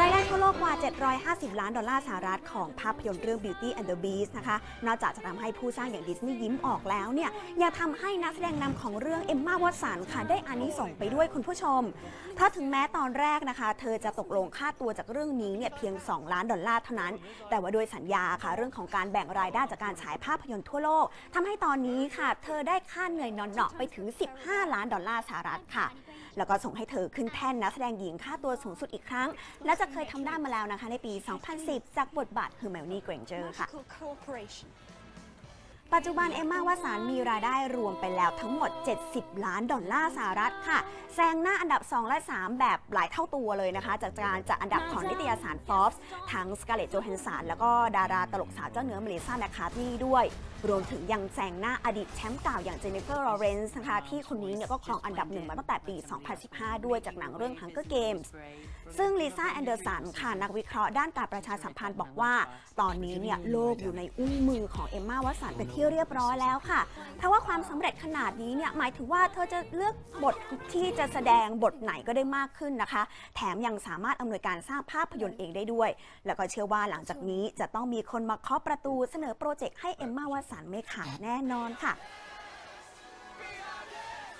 รายได้ทั่วโลกกว่า 750 ล้านดอลลาร์สหรัฐของภาพยนตร์เรื่อง Beauty and the Beast นะคะ นอกจากจะทำให้ผู้สร้างอย่างดิสนีย์ยิ้มออกแล้วเนี่ยยังทำให้นักแสดงนำของเรื่องเอมมาวัตสันค่ะได้อานิสงส์ไปด้วยคุณผู้ชมถ้าถึงแม้ตอนแรกนะคะ เธอจะตกลงค่าตัวจากเรื่องนี้เนี่ยเพียง 2 ล้านดอลลาร์เท่านั้น แต่ว่าโดยสัญญาค่ะ เรื่องของการแบ่งรายได้จากการฉายภาพยนตร์ทั่วโลกทำให้ตอนนี้ค่ะ เธอได้ค่าเหนื่อยนอนเนาะไปถึง 15 ล้านดอลลาร์สหรัฐค่ะ แล้วก็ส่งให้เธอขึ้นแท่นนักแสดงหญิงค่าตัวสูงสุดอีกครั้ง และจะเคยทำได้มาแล้วนะคะในปี 2010 จากบทบาทเฮอร์เมลนี่เกรนเจอร์ค่ะ Magical cooperation. ปัจจุบันเอมมาวาสานมีรายได้รวมไปแล้วทั้งหมด 70 ล้านดอลลาร์สหรัฐค่ะ แซงหน้าอันดับ 2 และ 3 แบบหลายเท่าตัวเลยนะคะ จากการจัดอันดับของนิตยสาร Forbes ทั้งสกาเลตโจ h ฮนสันแล้วก็ดาราตลกสาวเจ้าเนื้อเมลิซ่าแมคคาร์ทนี่ด้วย รวมถึงยังแซงหน้าอดีตแชมป์เก่าอย่างเจนนิเฟอร์ลอเรนซ์นะคะที่คนนี้เนี่ยก็ครองอันดับหนึ่งมาตั้งแต่ปี 2015 ด้วยจากหนังเรื่อง Hunger Games ซึ่งลิซ่าแอนเดอร์สันค่ะนักวิเคราะห์ด้านการประชาสัมพันธ์บอกว่า ตอนนี้เนี่ยโลกอยู่ในอุ้งมือของเอมมาวัสันเป็นที่เรียบร้อยแล้วค่ะ เพราะว่าความสำเร็จขนาดนี้เนี่ยหมายถึงว่าเธอจะเลือกบทที่จะแสดงบทไหนก็ได้มากขึ้นนะคะ แถมยังสามารถอำนวยการสร้างภาพยนตร์เองได้ด้วย แล้วก็เชื่อว่าหลังจากนี้จะต้องมีคนมาเคาะประตูเสนอโปรเจกต์ให้เอมมาวัสันไม่ขาดแน่นอนค่ะ